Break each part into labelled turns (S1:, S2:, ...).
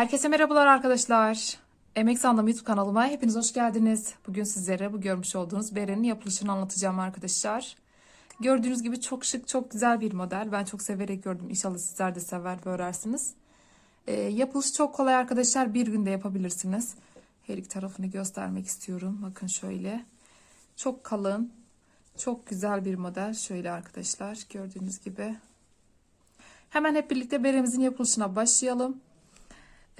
S1: Herkese merhabalar arkadaşlar. Emek Sandım YouTube kanalıma hepiniz hoş geldiniz. Bugün sizlere bu görmüş olduğunuz berenin yapılışını anlatacağım arkadaşlar. Gördüğünüz gibi çok şık, çok güzel bir model. Ben çok severek gördüm. İnşallah sizler de sever ve örersiniz. Ee, yapılışı çok kolay arkadaşlar. Bir günde yapabilirsiniz. Her iki tarafını göstermek istiyorum. Bakın şöyle. Çok kalın, çok güzel bir model. Şöyle arkadaşlar gördüğünüz gibi. Hemen hep birlikte beremizin yapılışına başlayalım.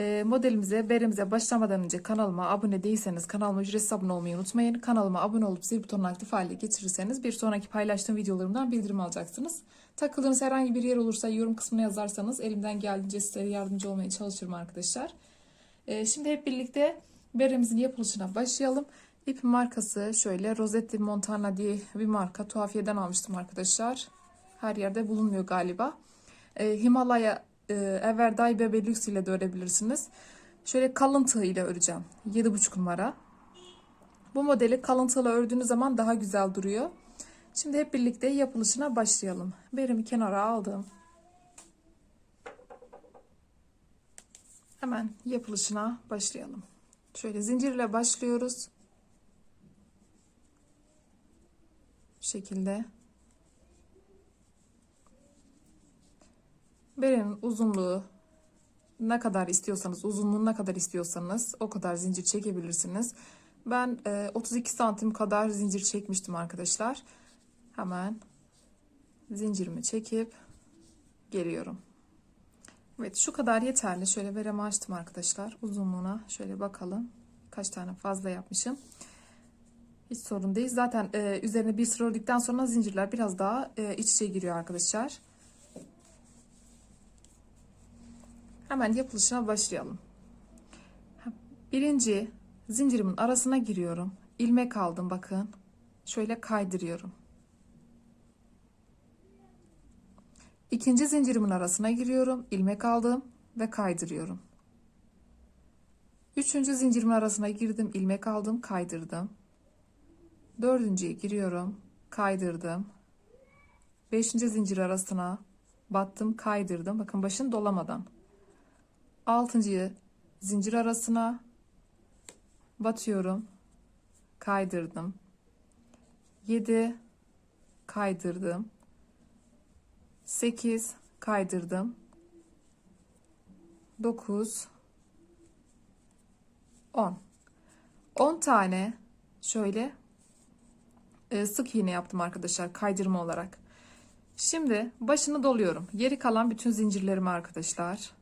S1: E, modelimize, beremize başlamadan önce kanalıma abone değilseniz kanalıma ücretsiz abone olmayı unutmayın. Kanalıma abone olup zil butonunu aktif hale getirirseniz bir sonraki paylaştığım videolarımdan bildirim alacaksınız. Takıldığınız herhangi bir yer olursa yorum kısmına yazarsanız elimden geldiğince size yardımcı olmaya çalışırım arkadaşlar. E, şimdi hep birlikte beremizin yapılışına başlayalım. İpin markası şöyle Rosetti Montana diye bir marka. Tuhafiyeden almıştım arkadaşlar. Her yerde bulunmuyor galiba. E, Himalaya Everday Bebe Lux ile de örebilirsiniz. Şöyle kalın tığ ile öreceğim. 7,5 numara. Bu modeli kalın tığla ördüğünüz zaman daha güzel duruyor. Şimdi hep birlikte yapılışına başlayalım. Berimi kenara aldım. Hemen yapılışına başlayalım. Şöyle zincirle başlıyoruz. Bu şekilde. Berenin uzunluğu ne kadar istiyorsanız, uzunluğu ne kadar istiyorsanız o kadar zincir çekebilirsiniz. Ben e, 32 santim kadar zincir çekmiştim arkadaşlar. Hemen zincirimi çekip geliyorum. Evet şu kadar yeterli. Şöyle veremi açtım arkadaşlar. Uzunluğuna şöyle bakalım. Kaç tane fazla yapmışım. Hiç sorun değil. Zaten e, üzerine bir sıra ördükten sonra zincirler biraz daha e, iç içe giriyor arkadaşlar. Hemen yapılışına başlayalım. Birinci zincirimin arasına giriyorum. İlmek aldım bakın. Şöyle kaydırıyorum. İkinci zincirimin arasına giriyorum. ilmek aldım ve kaydırıyorum. Üçüncü zincirimin arasına girdim. ilmek aldım, kaydırdım. Dördüncüye giriyorum. Kaydırdım. Beşinci zincir arasına battım, kaydırdım. Bakın başını dolamadan. Altıncıyı zincir arasına batıyorum. Kaydırdım. 7 kaydırdım. 8 kaydırdım. 9 10 10 tane şöyle e, sık iğne yaptım arkadaşlar kaydırma olarak. Şimdi başını doluyorum. Geri kalan bütün zincirlerimi arkadaşlar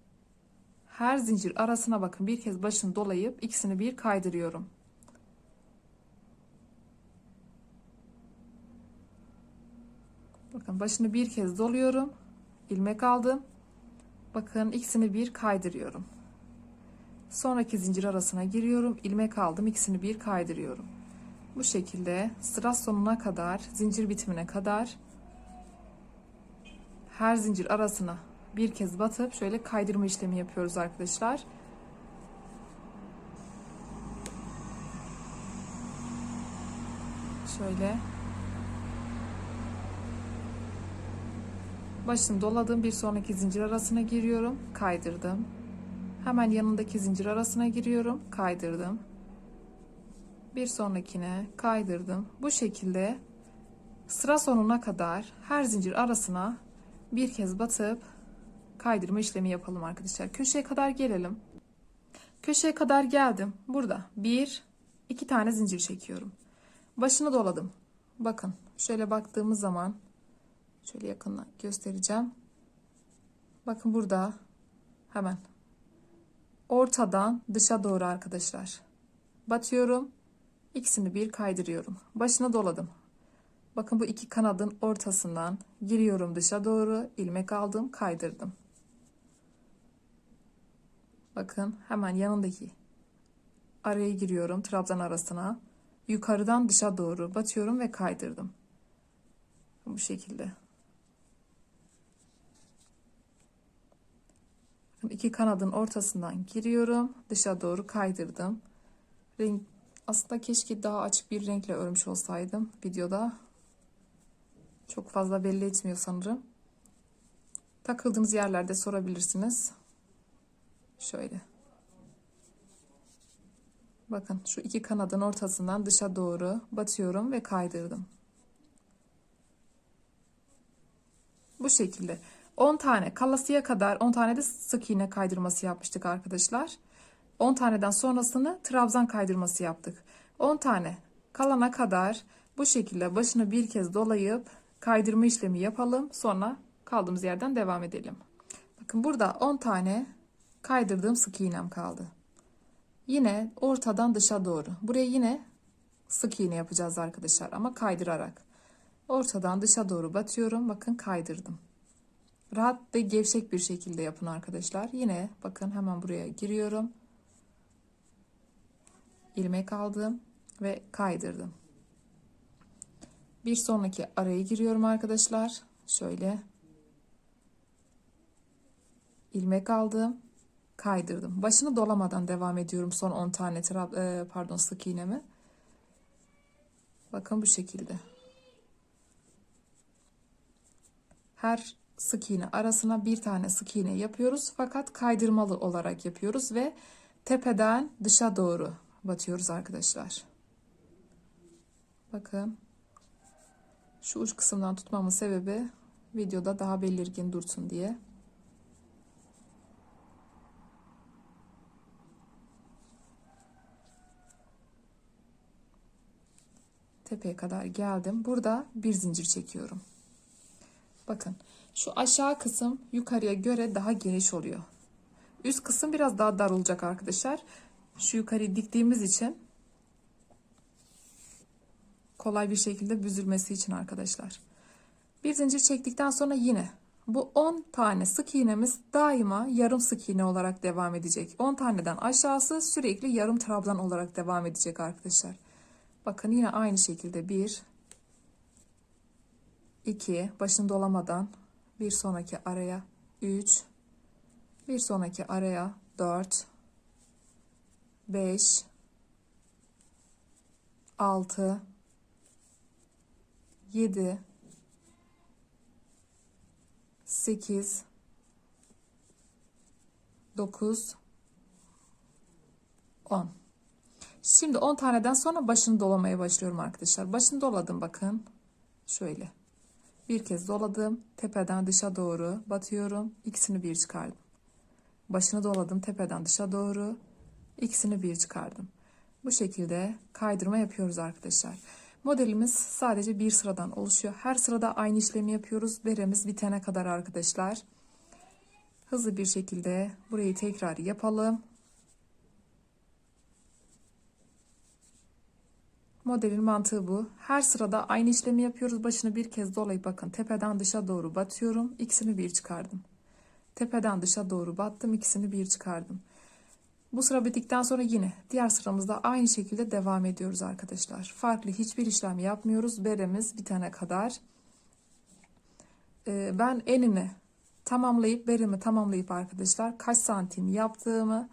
S1: her zincir arasına bakın bir kez başını dolayıp ikisini bir kaydırıyorum. Bakın başını bir kez doluyorum. ilmek aldım. Bakın ikisini bir kaydırıyorum. Sonraki zincir arasına giriyorum. ilmek aldım. ikisini bir kaydırıyorum. Bu şekilde sıra sonuna kadar, zincir bitimine kadar her zincir arasına bir kez batıp şöyle kaydırma işlemi yapıyoruz arkadaşlar. Şöyle. Başını doladım. Bir sonraki zincir arasına giriyorum. Kaydırdım. Hemen yanındaki zincir arasına giriyorum. Kaydırdım. Bir sonrakine kaydırdım. Bu şekilde sıra sonuna kadar her zincir arasına bir kez batıp kaydırma işlemi yapalım arkadaşlar. Köşeye kadar gelelim. Köşeye kadar geldim. Burada bir, iki tane zincir çekiyorum. Başını doladım. Bakın şöyle baktığımız zaman şöyle yakından göstereceğim. Bakın burada hemen ortadan dışa doğru arkadaşlar. Batıyorum. İkisini bir kaydırıyorum. Başına doladım. Bakın bu iki kanadın ortasından giriyorum dışa doğru. ilmek aldım, kaydırdım. Bakın hemen yanındaki araya giriyorum trabzan arasına. Yukarıdan dışa doğru batıyorum ve kaydırdım. Bu şekilde. iki kanadın ortasından giriyorum. Dışa doğru kaydırdım. Renk aslında keşke daha açık bir renkle örmüş olsaydım videoda. Çok fazla belli etmiyor sanırım. Takıldığınız yerlerde sorabilirsiniz. Şöyle. Bakın şu iki kanadın ortasından dışa doğru batıyorum ve kaydırdım. Bu şekilde 10 tane kalasıya kadar 10 tane de sık iğne kaydırması yapmıştık arkadaşlar. 10 taneden sonrasını trabzan kaydırması yaptık. 10 tane kalana kadar bu şekilde başını bir kez dolayıp kaydırma işlemi yapalım. Sonra kaldığımız yerden devam edelim. Bakın burada 10 tane kaydırdığım sık iğnem kaldı. Yine ortadan dışa doğru. Buraya yine sık iğne yapacağız arkadaşlar ama kaydırarak. Ortadan dışa doğru batıyorum. Bakın kaydırdım. Rahat ve gevşek bir şekilde yapın arkadaşlar. Yine bakın hemen buraya giriyorum. ilmek aldım ve kaydırdım. Bir sonraki araya giriyorum arkadaşlar. Şöyle ilmek aldım, kaydırdım. Başını dolamadan devam ediyorum son 10 tane e, pardon sık iğnemi. Bakın bu şekilde. Her sık iğne arasına bir tane sık iğne yapıyoruz fakat kaydırmalı olarak yapıyoruz ve tepeden dışa doğru batıyoruz arkadaşlar. Bakın şu uç kısımdan tutmamın sebebi videoda daha belirgin dursun diye. Tepeye kadar geldim. Burada bir zincir çekiyorum. Bakın şu aşağı kısım yukarıya göre daha geniş oluyor. Üst kısım biraz daha dar olacak arkadaşlar. Şu yukarıyı diktiğimiz için kolay bir şekilde büzülmesi için arkadaşlar. Bir zincir çektikten sonra yine bu 10 tane sık iğnemiz daima yarım sık iğne olarak devam edecek. 10 taneden aşağısı sürekli yarım trabzan olarak devam edecek arkadaşlar. Bakın yine aynı şekilde 1 2 başını dolamadan bir sonraki araya 3 bir sonraki araya 4 5 6 7 8 9 10 Şimdi 10 taneden sonra başını dolamaya başlıyorum arkadaşlar. Başını doladım bakın. Şöyle. Bir kez doladım. Tepeden dışa doğru batıyorum. İkisini bir çıkardım. Başını doladım. Tepeden dışa doğru. İkisini bir çıkardım. Bu şekilde kaydırma yapıyoruz arkadaşlar. Modelimiz sadece bir sıradan oluşuyor. Her sırada aynı işlemi yapıyoruz. Beremiz bitene kadar arkadaşlar. Hızlı bir şekilde burayı tekrar yapalım. Modelin mantığı bu. Her sırada aynı işlemi yapıyoruz. Başını bir kez dolayıp bakın tepeden dışa doğru batıyorum. İkisini bir çıkardım. Tepeden dışa doğru battım. ikisini bir çıkardım. Bu sıra bittikten sonra yine diğer sıramızda aynı şekilde devam ediyoruz arkadaşlar. Farklı hiçbir işlem yapmıyoruz. Beremiz bitene kadar. Ee, ben enini tamamlayıp beremi tamamlayıp arkadaşlar kaç santim yaptığımı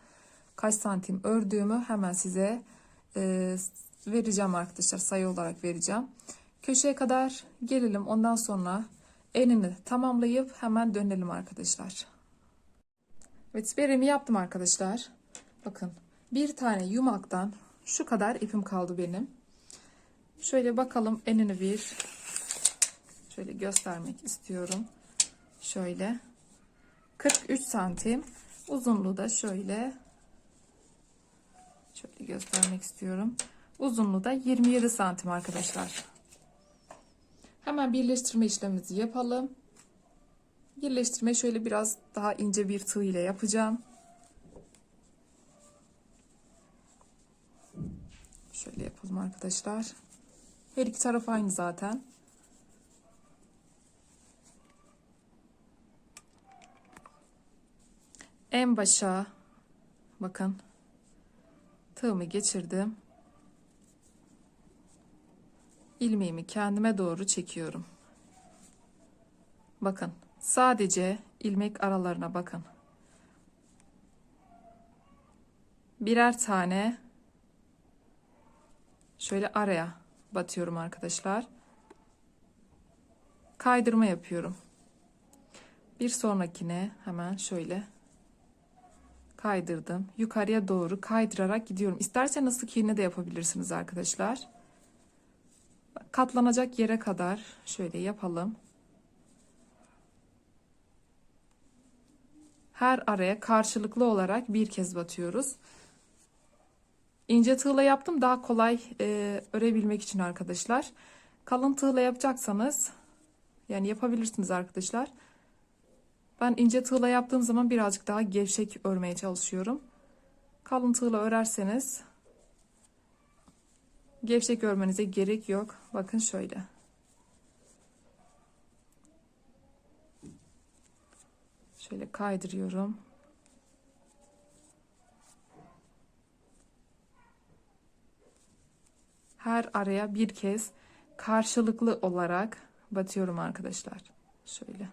S1: kaç santim ördüğümü hemen size e, vereceğim arkadaşlar sayı olarak vereceğim. Köşeye kadar gelelim ondan sonra enini tamamlayıp hemen dönelim arkadaşlar. Evet beremi yaptım arkadaşlar. Bakın bir tane yumaktan şu kadar ipim kaldı benim. Şöyle bakalım enini bir şöyle göstermek istiyorum. Şöyle 43 santim uzunluğu da şöyle şöyle göstermek istiyorum. Uzunluğu da 27 santim arkadaşlar. Hemen birleştirme işlemimizi yapalım. Birleştirme şöyle biraz daha ince bir tığ ile yapacağım. Şöyle yapalım arkadaşlar. Her iki taraf aynı zaten. En başa bakın tığımı geçirdim. İlmeğimi kendime doğru çekiyorum. Bakın sadece ilmek aralarına bakın. Birer tane şöyle araya batıyorum arkadaşlar. Kaydırma yapıyorum. Bir sonrakine hemen şöyle kaydırdım. Yukarıya doğru kaydırarak gidiyorum. İsterseniz sık iğne de yapabilirsiniz arkadaşlar. Katlanacak yere kadar şöyle yapalım. Her araya karşılıklı olarak bir kez batıyoruz. İnce tığla yaptım daha kolay e, örebilmek için arkadaşlar. Kalın tığla yapacaksanız yani yapabilirsiniz arkadaşlar. Ben ince tığla yaptığım zaman birazcık daha gevşek örmeye çalışıyorum. Kalın tığla örerseniz gevşek örmenize gerek yok. Bakın şöyle. Şöyle kaydırıyorum. Her araya bir kez karşılıklı olarak batıyorum arkadaşlar. Şöyle.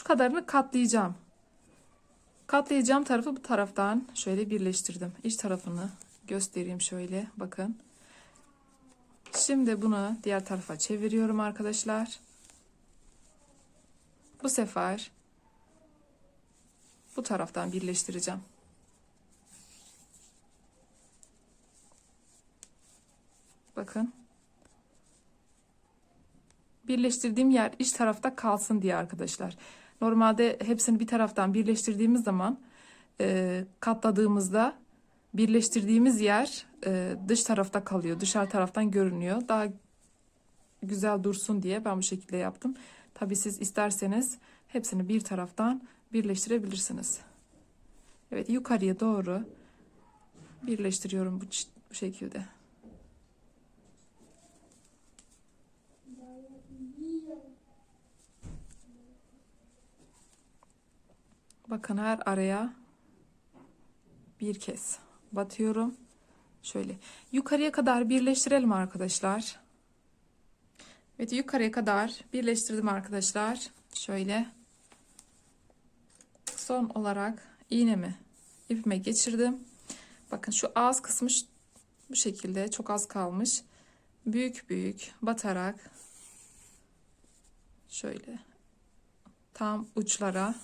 S1: Şu kadarını katlayacağım. Katlayacağım tarafı bu taraftan şöyle birleştirdim. İç tarafını göstereyim şöyle bakın. Şimdi bunu diğer tarafa çeviriyorum arkadaşlar. Bu sefer bu taraftan birleştireceğim. Bakın. Birleştirdiğim yer iç tarafta kalsın diye arkadaşlar. Normalde hepsini bir taraftan birleştirdiğimiz zaman e, katladığımızda birleştirdiğimiz yer e, dış tarafta kalıyor. Dışarı taraftan görünüyor. Daha güzel dursun diye ben bu şekilde yaptım. Tabi siz isterseniz hepsini bir taraftan birleştirebilirsiniz. Evet yukarıya doğru birleştiriyorum bu, bu şekilde. Bakın her araya bir kez batıyorum. Şöyle yukarıya kadar birleştirelim arkadaşlar. Evet yukarıya kadar birleştirdim arkadaşlar. Şöyle son olarak iğnemi ipime geçirdim. Bakın şu ağız kısmı bu şekilde çok az kalmış. Büyük büyük batarak şöyle tam uçlara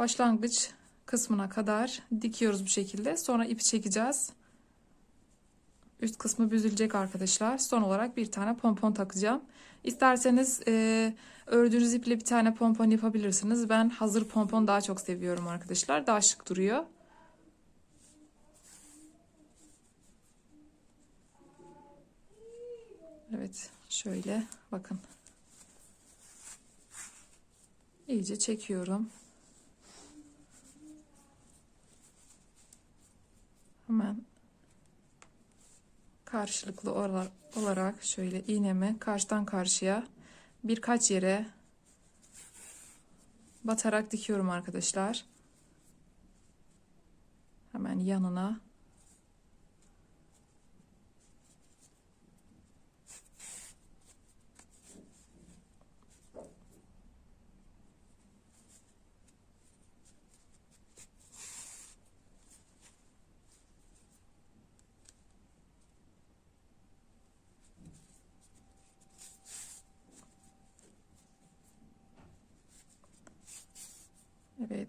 S1: başlangıç kısmına kadar dikiyoruz bu şekilde. Sonra ipi çekeceğiz. Üst kısmı büzülecek arkadaşlar. Son olarak bir tane pompon takacağım. İsterseniz e, ördüğünüz iple bir tane pompon yapabilirsiniz. Ben hazır pompon daha çok seviyorum arkadaşlar. Daha şık duruyor. Evet şöyle bakın. İyice çekiyorum. Hemen karşılıklı olarak şöyle iğnemi karşıdan karşıya birkaç yere batarak dikiyorum arkadaşlar. Hemen yanına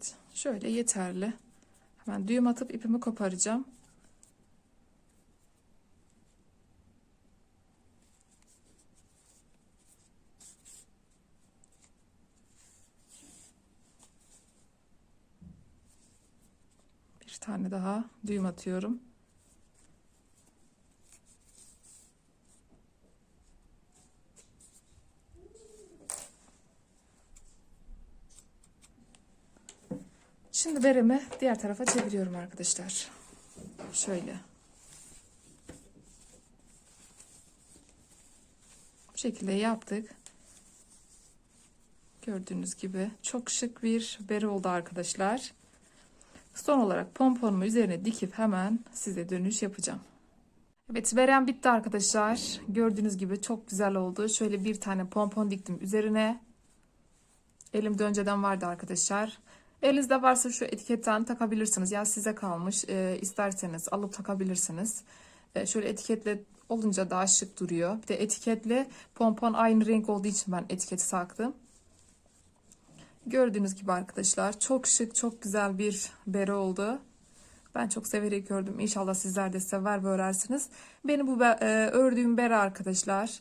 S1: Evet şöyle yeterli. Hemen düğüm atıp ipimi koparacağım. Bir tane daha düğüm atıyorum. Şimdi beremi diğer tarafa çeviriyorum arkadaşlar. Şöyle. Bu şekilde yaptık. Gördüğünüz gibi çok şık bir bere oldu arkadaşlar. Son olarak pomponumu üzerine dikip hemen size dönüş yapacağım. Evet berem bitti arkadaşlar. Gördüğünüz gibi çok güzel oldu. Şöyle bir tane pompon diktim üzerine. Elimde önceden vardı arkadaşlar. Elinizde varsa şu etiketten takabilirsiniz. Ya size kalmış. E, isterseniz alıp takabilirsiniz. E, şöyle etiketle olunca daha şık duruyor. Bir de etiketle pompon aynı renk olduğu için ben etiketi taktım. Gördüğünüz gibi arkadaşlar çok şık, çok güzel bir bere oldu. Ben çok severek gördüm. İnşallah sizler de sever ve örersiniz. Benim bu e, ördüğüm bere arkadaşlar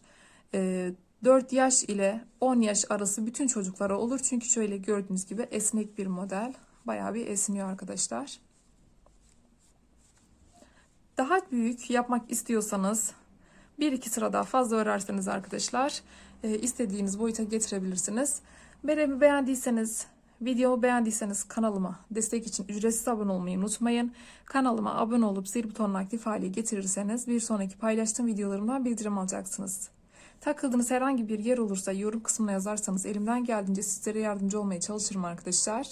S1: e, 4 yaş ile 10 yaş arası bütün çocuklara olur. Çünkü şöyle gördüğünüz gibi esnek bir model. Bayağı bir esniyor arkadaşlar. Daha büyük yapmak istiyorsanız bir iki sıra daha fazla örerseniz arkadaşlar e, istediğiniz boyuta getirebilirsiniz. Beremi beğendiyseniz, videomu beğendiyseniz kanalıma destek için ücretsiz abone olmayı unutmayın. Kanalıma abone olup zil butonunu aktif hale getirirseniz bir sonraki paylaştığım videolarımdan bildirim alacaksınız. Takıldığınız herhangi bir yer olursa yorum kısmına yazarsanız elimden geldiğince sizlere yardımcı olmaya çalışırım arkadaşlar.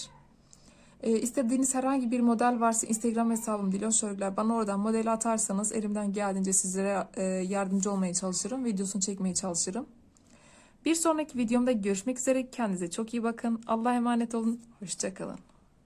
S1: E, istediğiniz herhangi bir model varsa Instagram hesabım Dilan Şörgler. Bana oradan modeli atarsanız elimden geldiğince sizlere e, yardımcı olmaya çalışırım. Videosunu çekmeye çalışırım. Bir sonraki videomda görüşmek üzere. Kendinize çok iyi bakın. Allah'a emanet olun. Hoşçakalın.